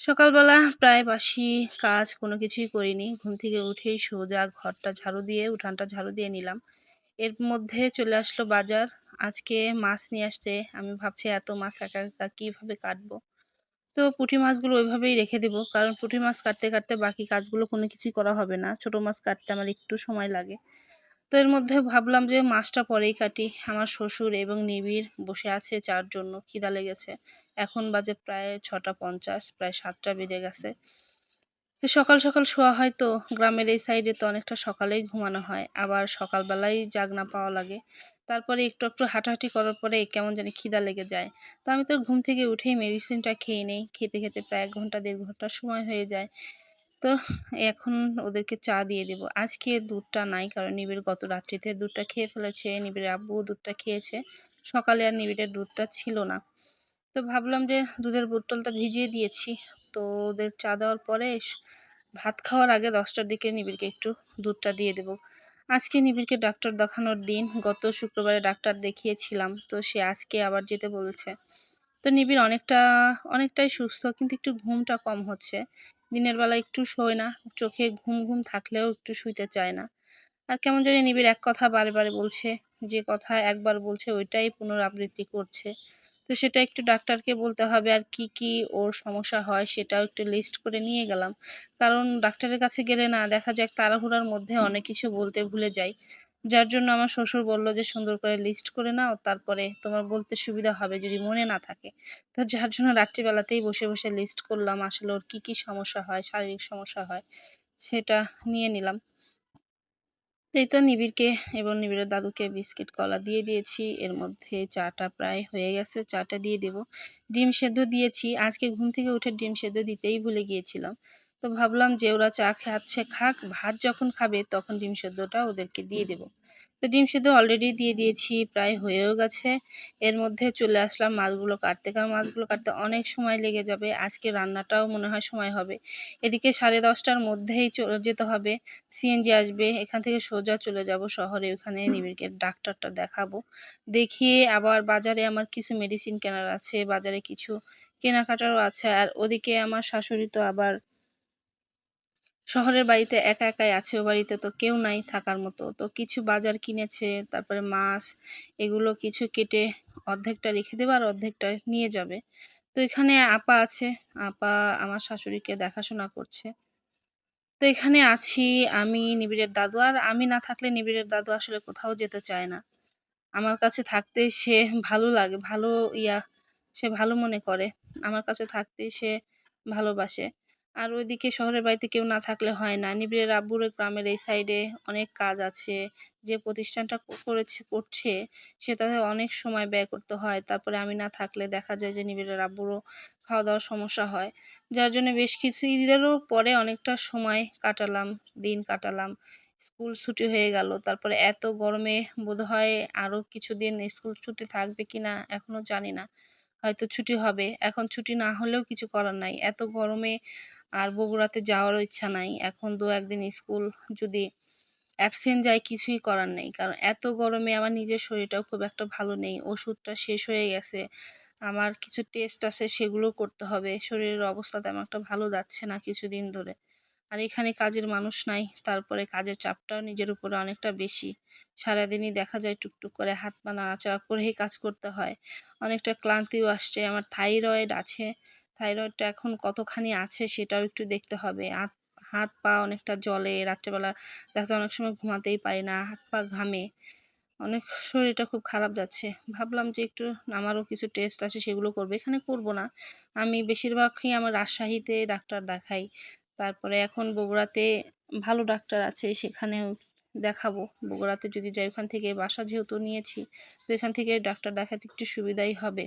সকালবেলা প্রায় বাসি কাজ কোনো কিছুই করিনি। ঘুম থেকে উঠেই সোজা ঘরটা ঝাড়ু দিয়ে, উঠানটা ঝাড়ু দিয়ে নিলাম। এর মধ্যে চলে আসলো বাজার। আজকে মাছ নিয়ে আসতে। আমি ভাবছি এত মাছ একা একা কীভাবে কাটবো? তো পুঁটি মাছগুলো ওইভাবেই রেখে দেবো। কারণ পুঁটি মাছ কাটতে কাটতে বাকি কাজগুলো কোনো কিছুই করা হবে না। ছোট মাছ কাটতে আমার একটু সময় লাগে। তো এর মধ্যে ভাবলাম যে মাছটা পরেই কাটি। আমার শ্বশুর এবং নিবিড় বসে আছে চার জন্য, খিদা লেগেছে। এখন বাজে প্রায় ছটা পঞ্চাশ, প্রায় সাতটা বেজে গেছে। তো সকাল সকাল শোয়া হয় তো, গ্রামের এই সাইডে তো অনেকটা সকালেই ঘুমানো হয়। আবার সকালবেলাই জাগনা পাওয়া লাগে। তারপরে একটু একটু হাঁটাহাঁটি করার পরে কেমন জানি খিদা লেগে যায়। তো আমি তো ঘুম থেকে উঠেই মেডিসিনটা খেয়ে নেই। খেতে খেতে প্রায় এক ঘণ্টা, দেড় ঘণ্টা সময় হয়ে যায়। তো এখন ওদেরকে চা দিয়ে দেবো। আজকে দুধটা নাই কারণ নিবিড় গত রাত্রিতে দুধটা খেয়ে ফেলেছে, নিবিড়ের আব্বু দুধটা খেয়েছে। সকালে আর নিবিড়ের দুধটা ছিল না। তো ভাবলাম যে দুধের বোতলটা ভিজিয়ে দিয়েছি। তো ওদের চা দেওয়ার পরে ভাত খাওয়ার আগে দশটার দিকে নিবিড়কে একটু দুধটা দিয়ে দেবো। আজকে নিবিড়কে ডাক্তার দেখানোর দিন, গত শুক্রবারে ডাক্তার দেখিয়েছিলাম। তো সে আজকে আবার যেতে বলছে। তো নিবিড় অনেকটা, অনেকটাই সুস্থ, কিন্তু একটু ঘুমটা কম হচ্ছে। দিনের বেলা একটু শোয় না, চোখে ঘুম ঘুম থাকলেও একটু শুইতে চায় না। আর কেমন জানি নিবিড় এক কথা বারে বলছে, যে কথা একবার বলছে ওইটাই পুনরাবৃত্তি করছে। তো সেটা একটু ডাক্তারকে বলতে হবে আর কি কি ওর সমস্যা হয় সেটাও একটু লিস্ট করে নিয়ে গেলাম। কারণ ডাক্তারের কাছে গেলে না দেখা যাক তাড়াহুড়ার মধ্যে অনেক কিছু বলতে ভুলে যাই। যার জন্য আমার শ্বশুর বলল যে, সুন্দর করে লিস্ট করে নাও, তারপরে তোমার বলতে সুবিধা হবে যদি মনে না থাকে। তো যার জন্য রাত্রিবেলাতেই বসে বসে লিস্ট করলাম, আসলে ওর কী কী সমস্যা হয়, শারীরিক সমস্যা হয়, সেটা নিয়ে নিলাম। এই তো নিবিড়কে এবং নিবিড়ের দাদুকে বিস্কিট কলা দিয়ে দিয়েছি, এর মধ্যে চাটা প্রায় হয়ে গেছে, চাটা দিয়ে দেব। ডিম সেদ্ধ দিয়েছি, আজকে ঘুম থেকে উঠে ডিম সেদ্ধ দিতেই ভুলে গিয়েছিলাম। তো ভাবলাম যে ওরা চা খাচ্ছে, খাক। ভাত যখন খাবে তখন ডিম সেদ্ধটা ওদেরকে দিয়ে দেবো। তো ডিম সেদ্ধ অলরেডি দিয়ে দিয়েছি, প্রায় হয়েও গেছে। এর মধ্যে চলে আসলাম মাছগুলো কাটতে। কারণ মাছগুলো কাটতে অনেক সময় লেগে যাবে। আজকে রান্নাটাও মনে হয় সময় হবে। এদিকে সাড়ে দশটার মধ্যেই চলে যেতে হবে। সিএনজি আসবে। এখান থেকে সোজা চলে যাব শহরে। ওখানে নিবিড়কে ডাক্তারটা দেখাবো। দেখিয়ে আবার বাজারে আমার কিছু মেডিসিন কেনার আছে। বাজারে কিছু কেনাকাটারও আছে। আর ওদিকে আমার শাশুড়ি তো আবার শহরের বাড়িতে একা একাই আছে ও বাড়িতে তো কেউ নাই থাকার মতো। তো কিছু বাজার কিনেছে, তারপরে মাছ, এগুলো কিছু কেটে অর্ধেকটা রেখে দেবে আর অর্ধেকটা নিয়ে যাবে। তো এখানে আপা আছে, আপা আমার শাশুড়িকে দেখাশোনা করছে। তো এখানে আছি আমি, নিবিড়ের দাদু। আর আমি না থাকলে নিবিড়ের দাদু আসলে কোথাও যেতে চায় না। আমার কাছে থাকতে সে ভালো লাগে, ভালো ইয়া, সে ভালো মনে করে। আমার কাছে থাকতে সে ভালোবাসে। আর ওইদিকে শহরের বাড়িতে কেউ না থাকলে হয় না। নিবিড়ের আব্বুর গ্রামের এই সাইডে অনেক কাজ আছে। যে প্রতিষ্ঠানটা করেছে, করছে সেটাতে অনেক সময় ব্যয় করতে হয়। তারপরে আমি না থাকলে দেখা যায় যে নিবিড়ের আব্বুরও খাওয়া দাওয়ার সমস্যা হয়। যার জন্য বেশ কিছু ঈদেরও পরে অনেকটা সময় কাটালাম, দিন কাটালাম। স্কুল ছুটি হয়ে গেল। তারপরে এত গরমে বোধ হয় আরও কিছুদিন স্কুল ছুটি থাকবে কি না এখনও জানি না। হয়তো ছুটি হবে। এখন ছুটি না হলেও কিছু করার নাই। এত গরমে আর বগুড়াতে যাওয়ারও ইচ্ছা নাই। এখন দু একদিন স্কুল যদি অ্যাবসেন্ট যায় কিছুই করার নেই। কারণ এত গরমে আমার নিজের শরীরটাও খুব একটা ভালো নেই। ওষুধটা শেষ হয়ে গেছে। আমার কিছু টেস্ট আছে সেগুলো করতে হবে। শরীরের অবস্থা তেমন একটা ভালো যাচ্ছে না কিছুদিন ধরে। আর এখানে কাজের মানুষ নাই, তারপরে কাজের চাপটাও নিজের উপরে অনেকটা বেশি। সারাদিনই দেখা যায় টুকটুক করে হাত পা নাড়াচাড়া করেই কাজ করতে হয়। অনেকটা ক্লান্তিও আসছে। আমার থাইরয়েড আছে। থাইরয়েডটা এখন কতখানি আছে সেটাও একটু দেখতে হবে। হাত হাত পা অনেকটা জলে রাত্রেবেলা দেখা যায় অনেক সময় ঘুমাতেই পারি না, হাত পা ঘামে। অনেক শরীরটা খুব খারাপ যাচ্ছে। ভাবলাম যে একটু আমারও কিছু টেস্ট আছে, সেগুলো করব। এখানে করব না। আমি বেশিরভাগই আমার রাজশাহীতে ডাক্তার দেখাই। তারপরে এখন বগুড়াতে ভালো ডাক্তার আছে, সেখানেও দেখাবো। বগুড়াতে যদি যাই, ওখান থেকে বাসা যেহেতু নিয়েছি, তো এখান থেকে ডাক্তার দেখাতে একটু সুবিধাই হবে।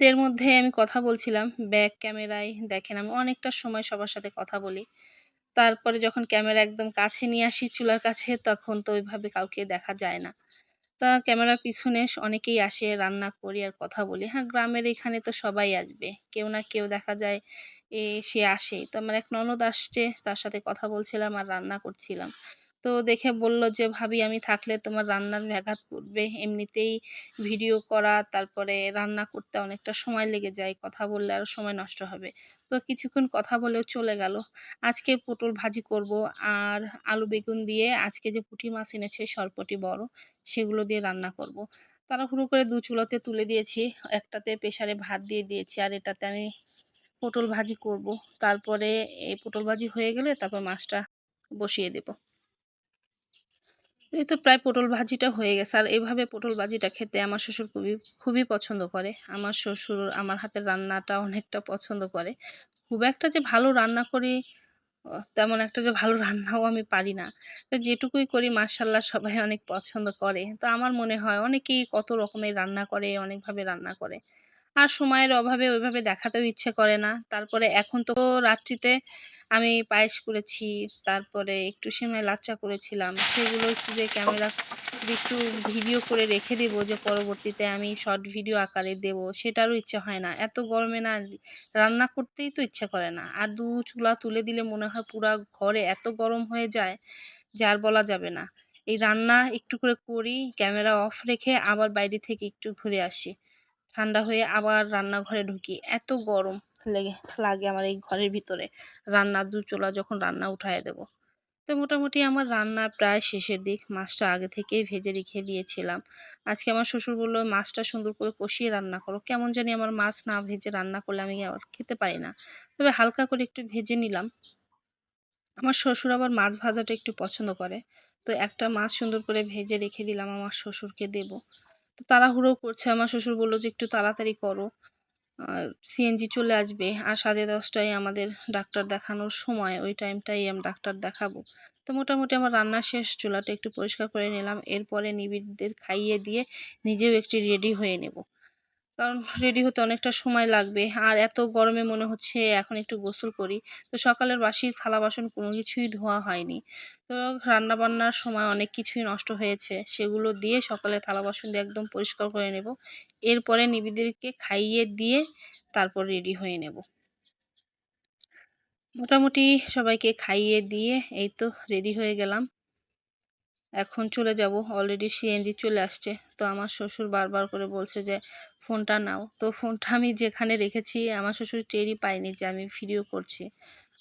এর মধ্যে আমি কথা বলছিলাম, ব্যাক ক্যামেরায় দেখেন, আমি অনেকটা সময় সবার সাথে কথা বলি। তারপরে যখন ক্যামেরা একদম কাছে নিয়ে আসি, চুলার কাছে, তখন তো ওইভাবে কাউকে দেখা যায় না। তা ক্যামেরার পিছনে অনেকেই আসে রান্না করি আর কথা বলি। হ্যাঁ গ্রামের এখানে তো সবাই আসবে। কেউ না কেউ দেখা যায় এ, সে আসে তো আমার এক ননদ আসছে, তার সাথে কথা বলছিলাম আর রান্না করছিলাম। তো দেখে বলল যে, ভাবি, আমি থাকলে তোমার রান্নার ব্যাঘাত পড়বে এমনিতেই ভিডিও করা, তারপরে রান্না করতে অনেকটা সময় লেগে যায়। কথা বললে আরও সময় নষ্ট হবে। তো কিছুক্ষণ কথা বলেও চলে গেল। আজকে পটল ভাজি করব আর আলু বেগুন দিয়ে আজকে যে পুঁটি মাছ এনেছে, সরপটি বড়, সেগুলো দিয়ে রান্না করব। তাড়াহুড়ো করে দু চুলাতে তুলে দিয়েছি। একটাতে প্রেসারে ভাত দিয়ে দিয়েছি আর এটাতে আমি পটল ভাজি করব। তারপরে এই পটল ভাজি হয়ে গেলে তারপর মাছটা বসিয়ে দেব। এই তো প্রায় পটল ভাজিটা হয়ে গেছে। আর এভাবে পটল ভাজিটা খেতে আমার শ্বশুর খুবই খুবই পছন্দ করে। আমার শ্বশুর, আমার হাতের রান্নাটা অনেকটা পছন্দ করে। খুব একটা যে ভালো রান্না করি তেমন একটা যে ভালো রান্নাও আমি পারি না। তো যেটুকুই করি মাশাল্লাহ সবাই অনেক পছন্দ করে। তো আমার মনে হয় অনেকেই কত রকমের রান্না করে, অনেকভাবে রান্না করে। আর সময়ের অভাবে ওইভাবে দেখাতেও ইচ্ছে করে না। তারপরে এখন তো রাত্রিতে আমি পায়েস করেছি, তারপরে একটু সেমাই লাচ্চা করেছিলাম। সেগুলো একটু যে ক্যামেরা, একটু ভিডিও করে রেখে দিব যে পরবর্তীতে আমি শর্ট ভিডিও আকারে দেব, সেটারও ইচ্ছে হয় না। এত গরমে না রান্না করতেই তো ইচ্ছে করে না। আর দু চুলা তুলে দিলে মনে হয় পুরা ঘরে এত গরম হয়ে যায় যে আর বলা যাবে না। এই রান্না একটু করে করি, ক্যামেরা অফ রেখে আবার বাইরে থেকে একটু ঘুরে আসি। ঠান্ডা হয়ে আবার রান্নাঘরে ঢুকি। এত গরম লেগে, লাগে আমার এই ঘরের ভিতরে। রান্না দু চুলা যখন রান্না উঠায় দেব। তো মোটামুটি আমার রান্না প্রায় শেষের দিক। মাছটা আগে থেকেই ভেজে রেখে দিয়েছিলাম। আজকে আমার শ্বশুর বলল, মাছটা সুন্দর করে কষিয়ে রান্না করো। কেমন জানি আমার মাছ না ভেজে রান্না করলে আমি আবার খেতে পারি না। তবে হালকা করে একটু ভেজে নিলাম। আমার শ্বশুর আবার মাছ ভাজাটা একটু পছন্দ করে। তো একটা মাছ সুন্দর করে ভেজে রেখে দিলাম আমার শ্বশুরকে দেব। তো তাড়াহুড়ো করছে। আমার শ্বশুর বলল যে, একটু তাড়াতাড়ি করো। আর সিএনজি চলে আসবে। আর সাড়ে দশটায় আমাদের ডাক্তার দেখানোর সময়, ওই টাইমটাই আমি ডাক্তার দেখাবো। তো মোটামুটি আমার রান্না শেষ, চুলাটা একটু পরিষ্কার করে নিলাম। এরপরে নিবিড়দের খাইয়ে দিয়ে নিজেও একটু রেডি হয়ে নেব। কারণ রেডি হতে অনেকটা সময় লাগবে। আর এত গরমে মনে হচ্ছে এখন একটু গোসল করি। তো সকালের বাসি, থালা বাসন কোনো কিছুই ধোয়া হয়নি। তো রান্নাবান্নার সময় অনেক কিছুই নষ্ট হয়েছে। সেগুলো দিয়ে সকালে থালা বাসন দিয়ে একদম পরিষ্কার করে নেব। এরপরে নিবিদেরকে খাইয়ে দিয়ে তারপর রেডি হয়ে নেব। মোটামুটি সবাইকে খাইয়ে দিয়ে এই তো রেডি হয়ে গেলাম। এখন চলে যাব। অলরেডি সিএনজি চলে আসছে। তো আমার শ্বশুর বারবার করে বলছে যে, ফোনটা নাও। তো ফোনটা আমি যেখানে রেখেছি, আমার শ্বশুর টেরই পাইনি যে আমি ভিডিও করছি।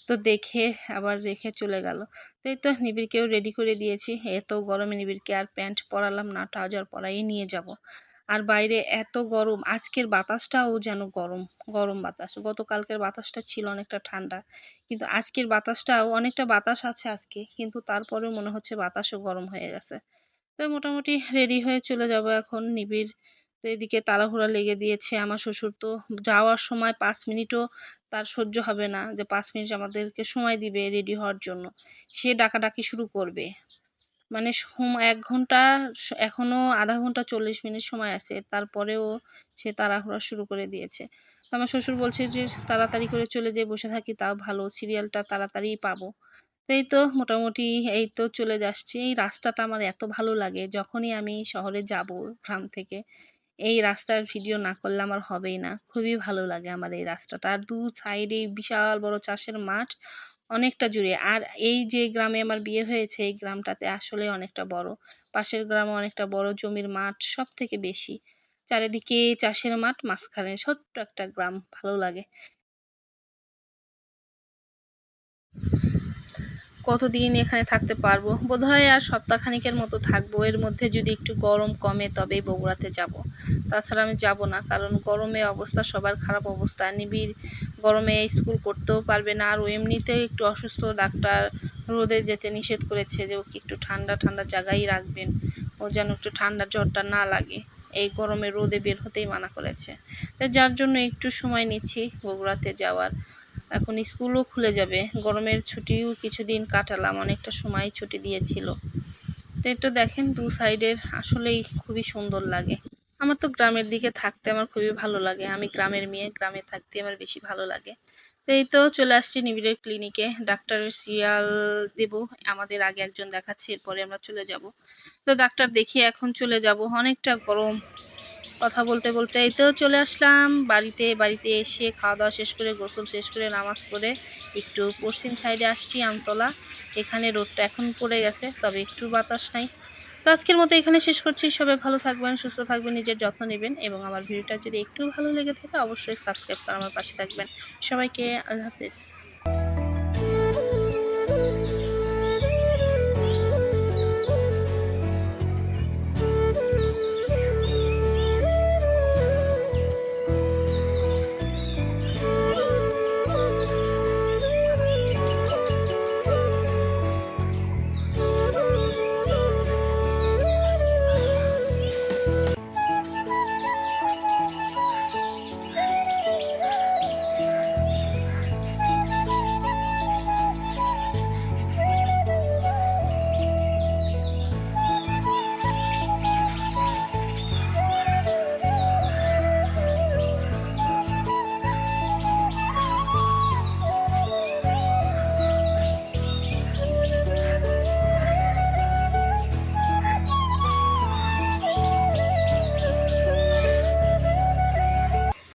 তো দেখে আবার রেখে চলে গেল। তো এই তো নিবিড়কেও রেডি করে দিয়েছি। এত গরমে নিবিড়কে আর প্যান্ট পরালাম না ট্রাউজার পরাই নিয়ে যাব। আর বাইরে এত গরম, আজকের বাতাসটাও যেন গরম গরম বাতাস। গতকালকের বাতাসটা ছিল অনেকটা ঠান্ডা, কিন্তু আজকের বাতাসটাও, অনেকটা বাতাস আছে আজকে, কিন্তু তারপরেও মনে হচ্ছে বাতাসও গরম হয়ে গেছে। তো মোটামুটি রেডি হয়ে চলে যাব এখন নিবিড়। তো এদিকে তাড়াহুড়া লেগে দিয়েছে আমার শ্বশুর। তো যাওয়ার সময় পাঁচ মিনিটও তার সহ্য হবে না যে পাঁচ মিনিট আমাদেরকে সময় দিবে রেডি হওয়ার জন্য। সে ডাকাডাকি শুরু করবে। মানে এক ঘণ্টা এখনও আধা ঘণ্টা চল্লিশ মিনিট সময় আছে। তারপরেও সে তাড়াহুড়া শুরু করে দিয়েছে। আমার শ্বশুর বলছে যে তাড়াতাড়ি করে চলে যেয়ে বসে থাকি, তাও ভালো। সিরিয়ালটা তাড়াতাড়িই পাবো। এই তো মোটামুটি এই তো চলে যাচ্ছি। এই রাস্তাটা আমার এত ভালো লাগে যখনই আমি শহরে যাব গ্রাম থেকে। এই রাস্তার ভিডিও না করলে আমার হবেই না। খুবই ভালো লাগে আমার এই রাস্তাটা। আর দু সাইডে বিশাল বড় চাষের মাঠ অনেকটা জুড়ে। আর এই যে গ্রামে আমার বিয়ে হয়েছে, এই গ্রামটাতে আসলে অনেকটা বড়। পাশের গ্রামে অনেকটা বড় জমির মাঠ সব থেকে বেশি। চারিদিকে চাষের মাঠ, মাঝখানে ছোট্ট একটা গ্রাম। ভালো লাগে। কতদিন এখানে থাকতে পারব? বোধহয় আর সপ্তাহখানিকের মতো থাকব। এর মধ্যে যদি একটু গরম কমে, তবেই বগুড়াতে যাব। তাছাড়া আমি যাব না, কারণ গরমে অবস্থা, সবার খারাপ অবস্থা। নিবিড় গরমে স্কুল করতেও পারবে না। আর এমনিতেও একটু অসুস্থ, ডাক্তার রোদে যেতে নিষেধ করেছে যে ওকে একটু ঠান্ডা ঠান্ডা জায়গায় রাখবেন। ও যেন একটু ঠান্ডা জ্বরটা না লাগে। এই গরমে রোদে বের হতেই মানা করেছে। তাই যার জন্য একটু সময় নিচ্ছি বগুড়াতে যাওয়ার। এখন স্কুলও খুলে যাবে। গরমের ছুটিও কিছুদিন কাটালাম, অনেকটা সময় ছুটি দিয়েছিল। তো একটু দেখেন দু সাইডের আসলেই খুবই সুন্দর লাগে। আমার তো গ্রামের দিকে থাকতে আমার খুবই ভালো লাগে। আমি গ্রামের মেয়ে, গ্রামে থাকতে আমার বেশি ভালো লাগে। তো এই তো চলে আসছি নিবিড়ের ক্লিনিকে ডাক্তারের সিরিয়াল দেব, আমাদের আগে একজন দেখাচ্ছে, এরপরে আমরা চলে যাব। তো ডাক্তার দেখিয়ে এখন চলে যাব। অনেকটা গরম কথা বলতে বলতে এই তো চলে আসলাম। বাড়িতে বাড়িতে এসে খাওয়া দাওয়া শেষ করে, গোসল শেষ করে, নামাজ পড়ে একটু পশ্চিম সাইডে আসছি, আমতলা। এখানে রোডটা এখন পড়ে গেছে, তবে একটু বাতাস নাই। তো আজকের মতো এখানে শেষ করছি। সবাই ভালো থাকবেন, সুস্থ থাকবেন, নিজের যত্ন নেবেন এবং আমার ভিডিওটা যদি একটু ভালো লেগে থাকে, অবশ্যই সাবস্ক্রাইব করে আমার পাশে থাকবেন। সবাইকে আল্লাহ হাফেজ।